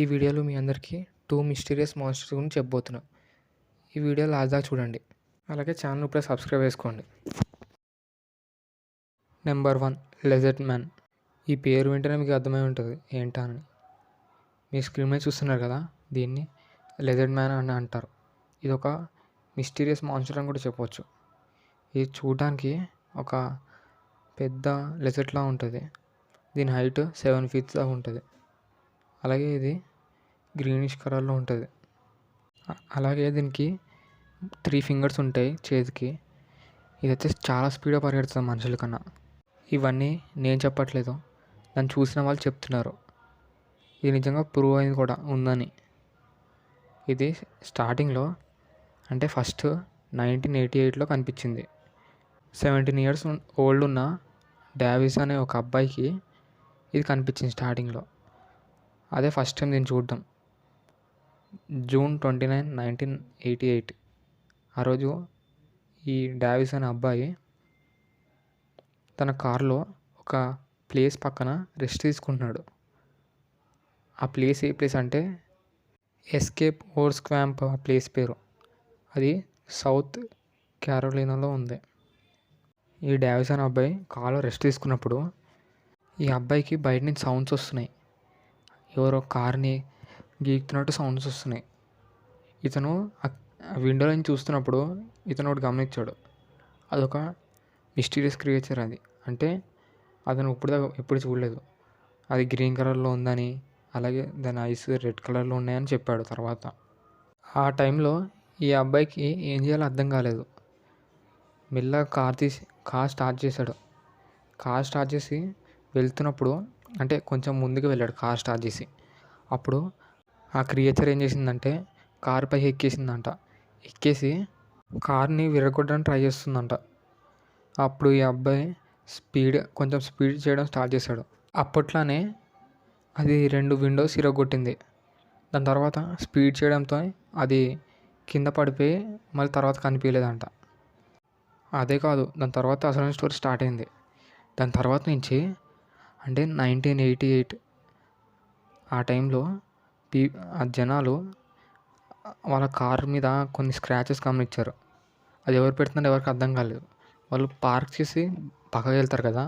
ఈ వీడియోలో మీ అందరికీ టూ మిస్టీరియస్ మాన్స్టర్స్ గురించి చెప్పబోతున్నా. ఈ వీడియో లాస్ట్ చూడండి. అలాగే ఛానల్ ఇప్పుడే సబ్స్క్రైబ్ చేసుకోండి. నెంబర్ వన్ లెజర్ట్ మ్యాన్ ఈ పేరు వింటేనే మీకు అర్థమై ఉంటుంది. ఏంటా అని. మీ స్క్రీన్ మీద చూస్తున్నారు కదా దీన్ని లెజర్ట్ మ్యాన్ అని అంటారు. ఇది ఒక మిస్టీరియస్ మాన్స్టర్ అని కూడా చెప్పవచ్చు ఇది చూడడానికి ఒక పెద్ద లెజర్ట్లా ఉంటుంది. దీని హైట్ సెవెన్ ఫీట్స్ దాకా ఉంటుంది. అలాగే ఇది గ్రీనిష్ కలర్లో ఉంటుంది. అలాగే దీనికి త్రీ ఫింగర్స్ ఉంటాయి చేతికి. ఇదైతే చాలా స్పీడ్గా పరిగెడుతుంది మనుషుల కన్నా. ఇవన్నీ నేను చెప్పట్లేదు. నన్ను చూసిన వాళ్ళు చెప్తున్నారు. ఇది నిజంగా ప్రూవ్ అయింది కూడా ఉందని. ఇది స్టార్టింగ్లో అంటే ఫస్ట్ నైన్టీన్ ఎయిటీ ఎయిట్లో కనిపించింది. సెవెంటీన్ ఇయర్స్ ఓల్డ్ ఉన్న డావిస్ అనే ఒక అబ్బాయికి ఇది కనిపించింది స్టార్టింగ్లో అదే ఫస్ట్ టైం నేను చూడడం. June twenty nine nineteen eighty eight. ఆ రోజు ఈ డావిస్ అనే అబ్బాయి తన కారులో ఒక ప్లేస్ పక్కన రెస్ట్ తీసుకుంటున్నాడు ఆ ప్లేస్ ఏ ప్లేస్ అంటే ఎస్కేప్ ఓర్స్ క్వాంప్ ఆ ప్లేస్ పేరు. అది సౌత్ క్యారోలినాలో ఉంది. ఈ డావిస్ అనే అబ్బాయి కారులో రెస్ట్ తీసుకున్నప్పుడు ఈ అబ్బాయికి బయట నుంచి సౌండ్స్ వస్తున్నాయి. ఎవరో కార్ని గీకుతున్నట్టు సౌండ్స్ వస్తున్నాయి. ఇతను ఆ విండో నుంచి చూస్తున్నప్పుడు ఇతను ఒకటి గమనించాడు. అదొక మిస్టీరియస్ క్రియేచర్ అది. అంటే అతను ఇప్పుడు దాకా ఎప్పుడు చూడలేదు. అది గ్రీన్ కలర్లో ఉందని అలాగే దాని ఐస్ రెడ్ కలర్లో ఉన్నాయని చెప్పాడు తర్వాత. ఆ టైంలో ఈ అబ్బాయికి ఏం చేయాలో అర్థం కాలేదు. మెల్లగా కార్ తీసి కార్ స్టార్ట్ చేశాడు. కార్ స్టార్ట్ చేసి వెళ్తున్నప్పుడు అంటే కొంచెం ముందుకు వెళ్ళాడు కార్ స్టార్ట్ చేసి. అప్పుడు ఆ క్రియేచర్ ఏం చేసిందంటే కార్ పై ఎక్కేసిందంట. ఎక్కేసి కార్ని విరగొట్టడానికి ట్రై చేస్తుందంట. అప్పుడు ఈ అబ్బాయి స్పీడ్ కొంచెం స్పీడ్ చేయడం స్టార్ట్ చేశాడు. అప్పట్లోనే అది రెండు విండోస్ ఇరగొట్టింది దాని తర్వాత స్పీడ్ చేయడంతో అది కింద పడిపోయి మళ్ళీ తర్వాత కనిపించలేదంట. అదే కాదు దాని తర్వాత అసలు స్టోరీ స్టార్ట్ అయింది. దాని తర్వాత నుంచి అంటే నైన్టీన్ ఎయిటీ ఎయిట్ ఆ టైంలో పీ ఆ జనాలు వాళ్ళ కార్ మీద కొన్ని స్క్రాచెస్ గమనించారు. అది ఎవరు పెడుతున్నారో ఎవరికి అర్థం కాలేదు. వాళ్ళు పార్క్ చేసి పక్కకి వెళ్తారు కదా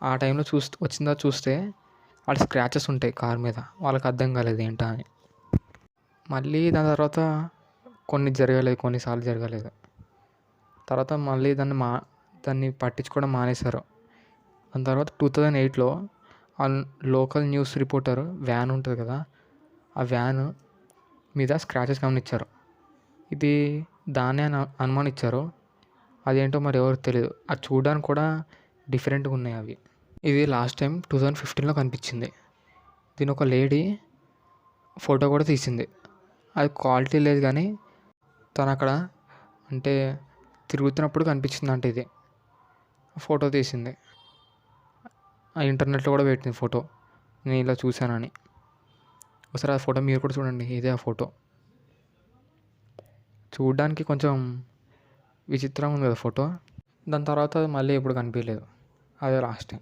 ఆ టైంలో చూస్తే వచ్చిందా చూస్తే వాళ్ళ స్క్రాచెస్ ఉంటాయి కార్ మీద. వాళ్ళకి అర్థం కాలేదు ఏంటా అని. మళ్ళీ దాని తర్వాత కొన్ని జరగలేదు కొన్నిసార్లు జరగలేదు. తర్వాత మళ్ళీ దాన్ని మా దాన్ని పట్టించుకోవడం మానేశారు. దాని తర్వాత టూ థౌజండ్ ఎయిట్లో ఆ లోకల్ న్యూస్ రిపోర్టర్ వ్యాన్ ఉంటుంది కదా ఆ వ్యాన్ మీద స్క్రాచెస్ గమనించారు. ఇది దాన్నే అని అనుమానించారు. అదేంటో మరి ఎవరు తెలియదు అది చూడడానికి కూడా డిఫరెంట్గా ఉన్నాయి అవి. ఇది లాస్ట్ టైం టూ థౌజండ్ ఫిఫ్టీన్లో కనిపించింది. దీని ఒక లేడీ ఫోటో కూడా తీసింది. అది క్వాలిటీ లేదు కానీ తను అక్కడ అంటే తిరుగుతున్నప్పుడు కనిపించింది అంటే ఇది. ఫోటో తీసింది. ఇంటర్నెట్లో కూడా పెట్టింది ఫోటో. నేను ఇలా చూశానని. ఒకసారి ఆ ఫోటో మీరు కూడా చూడండి ఇదే ఆ ఫోటో. చూడడానికి కొంచెం విచిత్రంగా ఉంది కదా ఫోటో. దాని తర్వాత అది మళ్ళీ ఎప్పుడు కనిపించలేదు. అదే లాస్ట్. టైం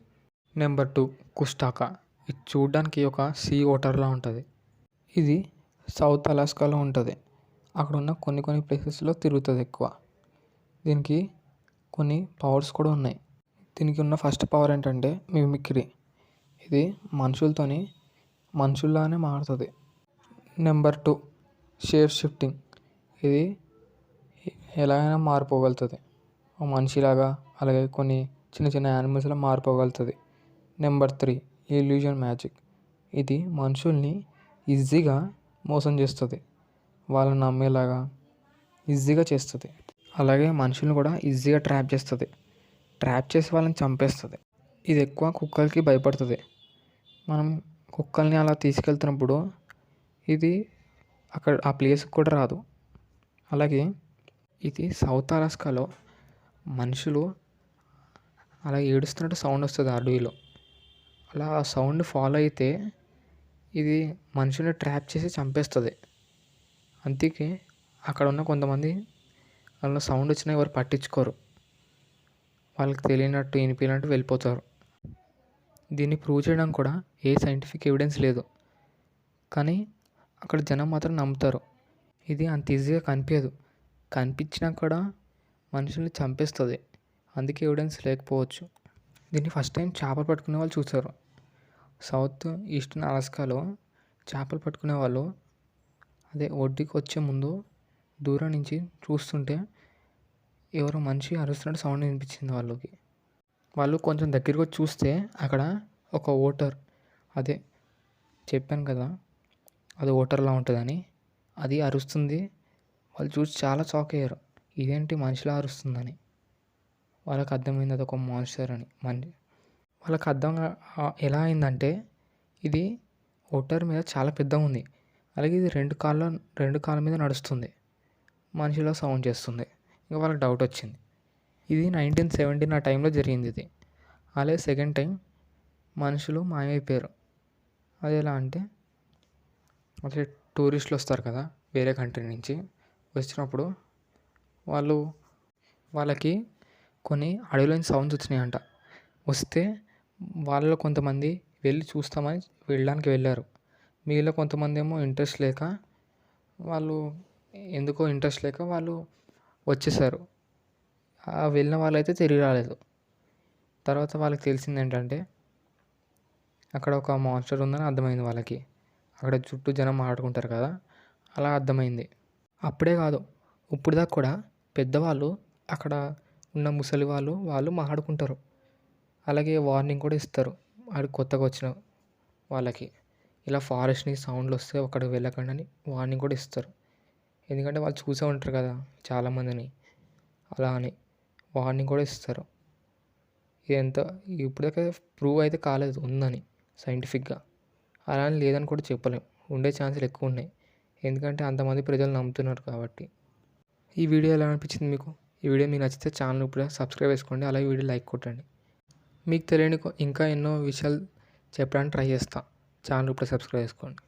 నెంబర్ టూ కుస్టాకా ఇది చూడడానికి ఒక సీ ఓటర్లా ఉంటుంది. ఇది సౌత్ అలాస్కాలో ఉంటుంది. అక్కడ ఉన్న కొన్ని కొన్ని ప్లేసెస్లో తిరుగుతుంది ఎక్కువ. దీనికి కొన్ని పవర్స్ కూడా ఉన్నాయి. దీనికి ఉన్న ఫస్ట్ పవర్ ఏంటంటే మిమిక్రీ ఇది మనుషులతోని మనుషుల్లానే మారుతుంది. నెంబర్ టూ షేప్ షిఫ్టింగ్ ఇది ఎలాగైనా మారిపోగలుగుతుంది. ఒక మనిషిలాగా అలాగే కొన్ని చిన్న చిన్న యానిమల్స్లో మారిపోగలుగుతుంది. నెంబర్ త్రీ ఇల్యూజన్ మ్యాజిక్ ఇది మనుషుల్ని ఈజీగా మోసం చేస్తుంది. వాళ్ళని నమ్మేలాగా ఈజీగా చేస్తుంది. అలాగే మనుషుల్ని కూడా ఈజీగా ట్రాప్ చేస్తుంది. ట్రాప్ చేసి వాళ్ళని చంపేస్తుంది. ఇది ఎక్కువ కుక్కలకి భయపడుతుంది. మనం కుక్కల్ని అలా తీసుకెళ్తున్నప్పుడు ఇది అక్కడ ఆ ప్లేస్కి కూడా రాదు. అలాగే ఇది సౌత్ అలాస్కాలో మనుషులు అలా ఏడుస్తున్నట్టు సౌండ్ వస్తుంది అడవిలో. అలా ఆ సౌండ్ ఫాలో అయితే ఇది మనుషుల్ని ట్రాప్ చేసి చంపేస్తుంది. అందుకే అక్కడ ఉన్న కొంతమంది అలా సౌండ్ వచ్చినా ఎవరు పట్టించుకోరు. వాళ్ళకి తెలియనట్టు వినిపించినట్టు వెళ్ళిపోతారు. దీన్ని ప్రూవ్ చేయడం కూడా ఏ సైంటిఫిక్ ఎవిడెన్స్ లేదు. కానీ అక్కడ జనం మాత్రం నమ్ముతారు. ఇది అంత ఈజీగా కనిపించదు. కనిపించినా కూడా మనుషుల్ని చంపేస్తుంది. అందుకే ఎవిడెన్స్ లేకపోవచ్చు. దీన్ని ఫస్ట్ టైం చేపలు పట్టుకునే వాళ్ళు చూసారు సౌత్ ఈస్టర్న్ అలాస్కాలో చేపలు పట్టుకునే వాళ్ళు అదే ఒడ్డుకి వచ్చే ముందు దూరం నుంచి చూస్తుంటే ఎవరో మనిషి అరుస్తున్నట్టు సౌండ్ వినిపించింది వాళ్ళకి. వాళ్ళు కొంచెం దగ్గరికి వచ్చి చూస్తే అక్కడ ఒక ఓటర్ అదే చెప్పాను కదా అది ఓటర్లా ఉంటుందని అది అరుస్తుంది. వాళ్ళు చూసి చాలా షాక్ అయ్యారు. ఇదేంటి మనిషిలా అరుస్తుందని. వాళ్ళకి అర్థమైంది అది ఒక మాన్స్టర్ అని. మన వాళ్ళకి అర్థం ఎలా అయిందంటే ఇది ఓటర్ మీద చాలా పెద్దగా ఉంది. అలాగే ఇది రెండు కాళ్ళ రెండు కాళ్ళ మీద నడుస్తుంది. మనిషిలో సౌండ్ చేస్తుంది. ఇంకా వాళ్ళకి డౌట్ వచ్చింది. ఇది నైన్టీన్ సెవెంటీన్ ఆ టైంలో జరిగింది ఇది. అలాగే సెకండ్ టైం మనుషులు మాయమైపోయారు. అది ఎలా అంటే అదే టూరిస్టులు వస్తారు కదా వేరే కంట్రీ నుంచి వచ్చినప్పుడు వాళ్ళు వాళ్ళకి కొన్ని అడవిలోని సౌండ్స్ వచ్చినాయంట. వస్తే వాళ్ళలో కొంతమంది వెళ్ళి చూస్తామని వెళ్ళడానికి వెళ్ళారు. మీలో కొంతమంది ఏమో ఇంట్రెస్ట్ లేక వాళ్ళు ఎందుకో ఇంట్రెస్ట్ లేక వాళ్ళు వచ్చేసారు. వెళ్ళిన వాళ్ళైతే తిరిగి రాలేదు. తర్వాత వాళ్ళకి తెలిసింది ఏంటంటే అక్కడ ఒక మాన్స్టర్ ఉందని అర్థమైంది వాళ్ళకి. అక్కడ చుట్టూ జనం ఆడుకుంటారు కదా అలా అర్థమైంది. అప్పుడే కాదు ఇప్పుడు దాకా కూడా పెద్దవాళ్ళు అక్కడ ఉన్న ముసలి వాళ్ళు వాళ్ళు మాట్లాడుకుంటారు. అలాగే వార్నింగ్ కూడా ఇస్తారు. ఆడికి కొత్తగా వచ్చిన వాళ్ళకి. ఇలా ఫారెస్ట్ని సౌండ్లు వస్తే అక్కడికి వెళ్ళకండి అని వార్నింగ్ కూడా ఇస్తారు. ఎందుకంటే వాళ్ళు చూసే ఉంటారు కదా చాలామందిని. అలా అని వార్నింగ్ కూడా ఇస్తారు. ఇది ఎంత ఇప్పటిదాకా ప్రూవ్ అయితే కాలేదు ఉందని సైంటిఫిక్గా. అలా అని లేదని కూడా చెప్పలేం. ఉండే ఛాన్సులు ఎక్కువ ఉన్నాయి. ఎందుకంటే అంతమంది ప్రజలు నమ్ముతున్నారు కాబట్టి. ఈ వీడియో ఎలా అనిపించింది మీకు? ఈ వీడియో మీకు నచ్చితే ఛానల్ ఇప్పుడే సబ్స్క్రైబ్ చేసుకోండి. అలాగే వీడియో లైక్ కొట్టండి. మీకు తెలియని ఇంకా ఎన్నో విషయాలు చెప్పడానికి ట్రై చేస్తాను ఛానల్ ఇప్పుడే సబ్స్క్రైబ్ చేసుకోండి.